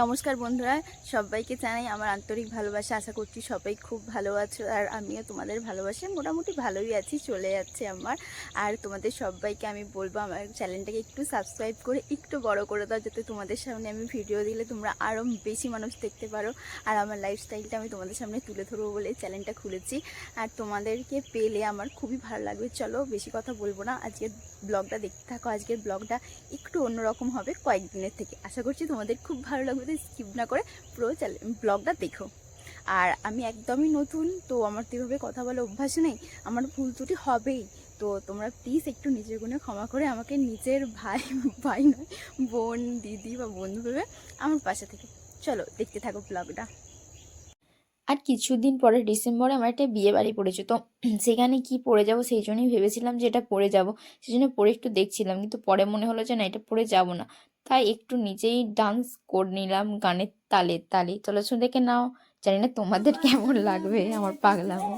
নমস্কার বন্ধুরা, সবাইকে জানাই আমার আন্তরিক ভালোবাসা। আশা করছি সবাই খুব ভালো আছো আর আমিও তোমাদের ভালোবাসে। মোটামুটি ভালোই আছি, চলে যাচ্ছে আমার। আর তোমাদের সবাইকে আমি বলব, আমার চ্যানেলটাকে একটু সাবস্ক্রাইব করে, একটু বড় করে দাও, যাতে তোমাদের সামনে আমি ভিডিও দিলে তোমরা আরও বেশি মানুষ দেখতে পারো। আর আমার লাইফস্টাইলটা আমি তোমাদের সামনে তুলে ধরবো বলে চ্যানেলটা খুলেছি। আর তোমাদেরকে পেলে আমার খুবই ভালো লাগবে। চলো, বেশি কথা বলব না। আজকের ব্লগটা দেখতে থাকো। আজকের ব্লগটা একটু অন্যরকম হবে কয়েকদিনের থেকে। আশা করছি তোমাদের খুব ভালো লাগবে তো স্কিপ না করে পুরো ব্লগটা দেখো। আর আমি একদমই নতুন, তো আমার তো এভাবে কথা বলে অভ্যাস নেই। আমার ভুল ত্রুটি হবেই। তো তোমরা প্লিজ একটু নিজের গুণে ক্ষমা করে আমাকে নিজের ভাই ভাই নয়, বোন, দিদি বা বন্ধু ভেবে আমার পাশে থেকে। চলো দেখতে থাকো ব্লগটা। আর কিছুদিন পরে ডিসেম্বরে আমার একটা বিয়ে বাড়ি পড়েছে। তো সেখানে কি পড়ে যাব সেই জন্যই ভেবেছিলাম যে এটা পড়ে যাব। সেই জন্য পরে একটু দেখছিলাম, কিন্তু পরে মনে হলো যে না, এটা পরে যাব না। তাই একটু নিজেই ডান্স করে নিলাম গানের তালে তালে। চলো দেখে নাও, জানি না তোমাদের কেমন লাগবে আমার পাগলামো।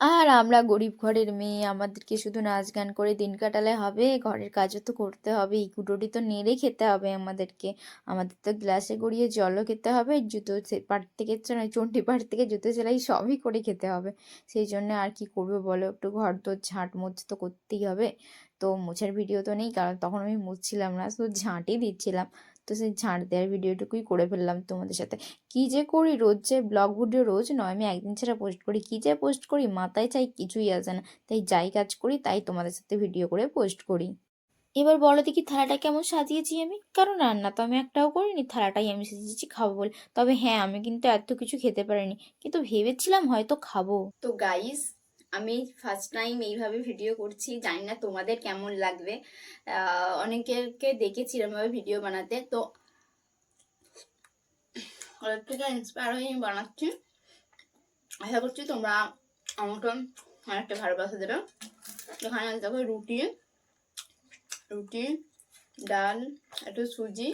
আর আমরা গরিব ঘরের মেয়ে, আমাদেরকে শুধু নাচ গান করে দিন কাটালে হবে, ঘরের কাজও তো করতে হবে ইকুটোটি তো নেড়ে খেতে হবে আমাদেরকে। আমাদের তো গ্লাসে গড়িয়ে জলও খেতে হবে, জুতো পাট থেকে চন্ডি পাট থেকে জুতো সেলাই সবই করে খেতে হবে। সেই জন্য আর কি করবে বলো? একটু ঘর তো ঝাঁট মোছ তো করতেই হবে। তো মোছার ভিডিও তো নেই, কারণ তখন আমি মুছছিলাম না, শুধু ঝাঁটই দিচ্ছিলাম। তো সেই ঝাঁট দেওয়ার ভিডিওটুকুই করে ফেললাম তোমাদের সাথে। কী যে করি রোজ যে ব্লগ ভিডিও রোজ নয়, আমি একদিন ছাড়া পোস্ট করি, কী যে পোস্ট করি মাথায় চাই কিছুই আসে না। তাই যাই কাজ করি তাই তোমাদের সাথে ভিডিও করে পোস্ট করি। এবার বলো দেখি থালাটা কেমন সাজিয়েছি আমি? কারণ রান্না তো আমি একটাও করিনি, থালাটাই আমি সাজিয়েছি, খাব বলে। তবে হ্যাঁ আমি কিন্তু এত কিছু খেতে পারিনি। কিন্তু ভেবেছিলাম হয়তো খাব। তো গাইস আমি ফার্স্ট টাইম এইভাবে ভিডিও করছি, জানি না তোমাদের কেমন লাগবে। অনেকেরকে দেখেছি এরমভাবে ভিডিও বানাতে, তো ওদের থেকে ইন্সপায়ার হয়ে আমি বানাচ্ছি। আশা করছি তোমরা আমাকে অনেকটা ভালোবাসা দেবে। এখানে দেখো রুটি রুটি, ডাল, একটু সুজি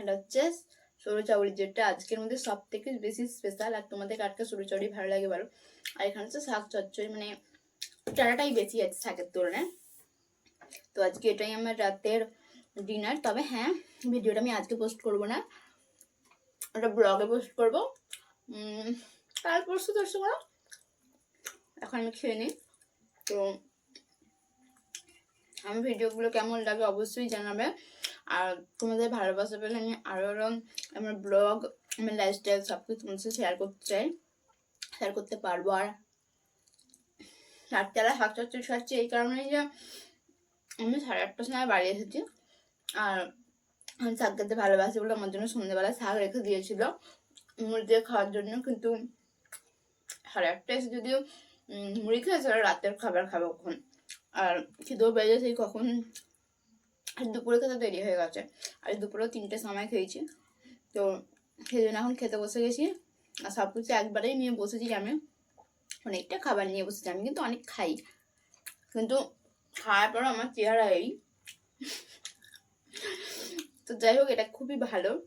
এটা হচ্ছে সরু যেটা আজকের মধ্যে সব থেকে বেশি স্পেশাল আর তোমাদের কাটকে সরু ভালো লাগে বলো? আর এখানে হচ্ছে শাক চচ্চড়ি মানে চারাটাই বেশি আছে শাকের তুলনায়। তো আজকে এটাই আমার রাতের ডিনার তবে হ্যাঁ ভিডিওটা আমি আজকে পোস্ট করব না। ওটা ব্লগে পোস্ট করব। কাল পরশু দর্শক এখন আমি খেয়ে নিই। তো আমি ভিডিওগুলো কেমন লাগে অবশ্যই জানাবে। আর তোমাদের ভালোবাসা পেলে আমি আরও আমার ব্লগ আমার লাইফস্টাইল সব কিছু তোমার সাথে শেয়ার করতে চাই। শেয়ার করতে পারব আর রাতবেলা শাক চচ্চড়ি খাচ্ছি এই কারণে যে আমি সাড়ে আটটার সময় বাড়ি এসেছি। আর আমি শাক খেতে ভালোবাসি বলে আমার জন্য সন্ধ্যেবেলা শাক রেখে দিয়েছিল। মুড়ি দিয়ে খাওয়ার জন্য কিন্তু সাড়ে আটটা এসে যদিও মুড়ি খেয়েছে আর রাতের খাবার খাব কখন আর খিদেও বেজে সেই কখন দুপুরে খেতে দেরি হয়ে গেছে। আর দুপুরেও তিনটে সময় খেয়েছি। তো সেই জন্য এখন খেতে বসে গেছি। আর সব কিছু একবারেই নিয়ে বসেছি আমি। অনেকটা খাবার নিয়ে বসেছি। আমি কিন্তু অনেক খাই। কিন্তু খাওয়ার পর আমার চেহারা এই। তো যাই হোক, এটা খুবই ভালো।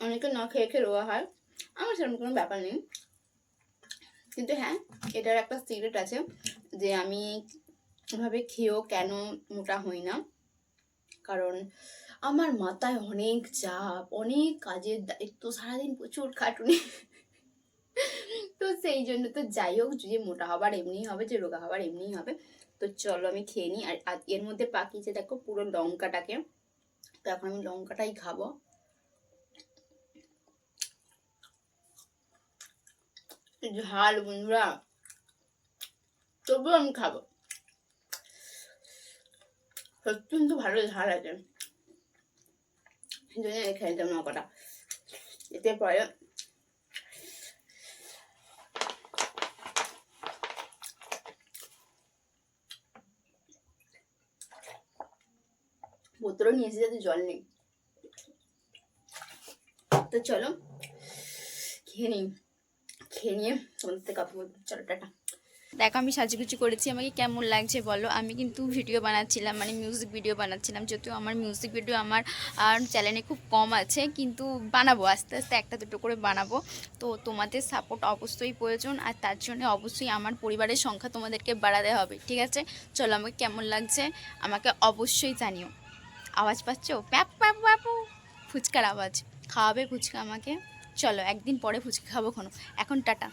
অনেকে না খেয়ে খেয়ে রোয়া হয়। আমার সেরকম কোনো ব্যাপার নেই। কিন্তু হ্যাঁ এটার একটা সিক্রেট আছে যে আমি এভাবে খেয়েও কেন মোটা হই না। কারণ আমার মাথায় অনেক চাপ, অনেক কাজের দায়িত্ব সারাদিন প্রচুর খাটুনি। তো সেই জন্য তো যাই হোক, যে মোটা হবার এমনিই হবে, যে রোগা হবার এমনিই হবে। তো চলো আমি খেয়ে নিই। আর এর মধ্যে পাকিয়েছে দেখো পুরো লঙ্কাটাকে, তো এখন আমি লঙ্কাটাই খাব। ঝাল বন্ধুরা, তবুও আমি খাব। সত্যি কিন্তু ভালো ঝাল আছে জন্য খেলতাম না কটা এতে পরে বোতলও নিয়েছি যাতে জল নেই তো চলো খেয়ে নিই খেয়ে নিয়ে তোমাদের থেকে বলব চলো টাটা দেখো আমি সাজুগুজু করেছি, আমাকে কেমন লাগছে বলো? আমি কিন্তু ভিডিও বানাচ্ছিলাম মানে মিউজিক ভিডিও বানাচ্ছিলাম, যদিও আমার মিউজিক ভিডিও আমার চ্যানেলে খুব কম আছে, কিন্তু বানাবো, আস্তে আস্তে একটা দুটো করে বানাবো। তো তোমাদের সাপোর্ট অবশ্যই প্রয়োজন, আর তার জন্য অবশ্যই আমার পরিবারের সংখ্যা তোমাদেরকে বাড়াতে হবে, ঠিক আছে? চলো, আমাকে কেমন লাগছে, আমাকে অবশ্যই জানিও। আওয়াজ পাচ্ছ? প্যাপ প্যাপ, প্যাপু, ফুচকার আওয়াজ। খাওয়াবে ফুচকা আমাকে? চলো, একদিন পরে ফুচকা খাব কোনো এখন টাটা।